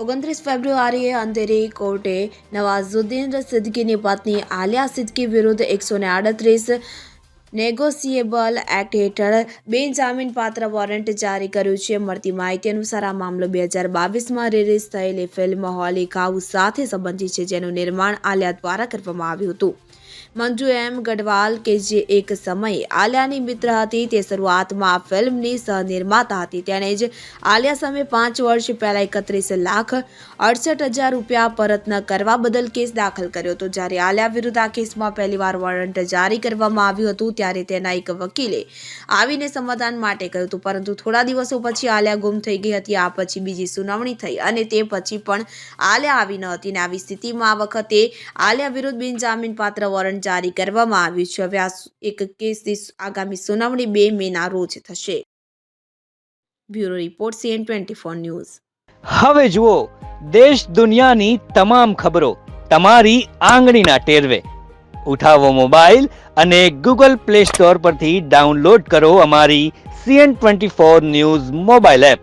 ઓગણત્રીસ ફેબ્રુઆરીએ અંધેરી કોર્ટે નવાઝુદ્દીન સિદ્દીકીની પત્ની આલિયા સિદ્દીકી વિરુદ્ધ એકસો ને આડત્રીસ નેગોશિયેબલ એક્ટ હેઠળ બિનજામીનપાત્ર વોરંટ જારી કર્યું છે. મળતી માહિતી અનુસાર આ મામલો બે હજાર બાવીસમાં રિલીઝ થયેલી ફિલ્મ હોલી કાઉ સાથે સંબંધિત છે, જેનું નિર્માણ આલિયા દ્વારા કરવામાં આવ્યું હતું. મંજુ એમ ગઢવાલ કે જે એક સમયે આલિયાની મિત્ર હતી, તે શરૂઆતમાં આ ફિલ્મની સહનિર્માતા હતી. તેણે જ આલિયા સામે પાંચ વર્ષ પહેલા એકત્રીસ લાખ અડસઠ હજાર રૂપિયા પરત ન કરવા બદલ કેસ દાખલ કર્યો હતો. જ્યારે આલિયા વિરુદ્ધ આ કેસમાં પહેલીવાર વોરંટ જારી કરવામાં આવ્યું હતું, ત્યારે તેના એક વકીલે આવીને સમાધાન માટે કહ્યું હતું. પરંતુ થોડા દિવસો પછી આલિયા ગુમ થઈ ગઈ હતી, આ પછી બીજી સુનાવણી થઈ અને તે પછી પણ આલિયા આવી ન હતી. અને આવી સ્થિતિમાં આ વખતે આલિયા વિરુદ્ધ બિનજામીન પાત્ર જારી કરવામાં આવ્યું છે. હવે આ એક કેસની આગામી સુનાવણી બે મેના રોજ થશે. Bureau report CN twenty four news. હવે જુઓ, દેશ દુનિયાની તમામ ખબરો તમારી આંગળીના ટેરવે. ઉઠાવો મોબાઈલ અને ગૂગલ પ્લે સ્ટોર પરથી ડાઉનલોડ કરો અમારી CN twenty four news mobile app.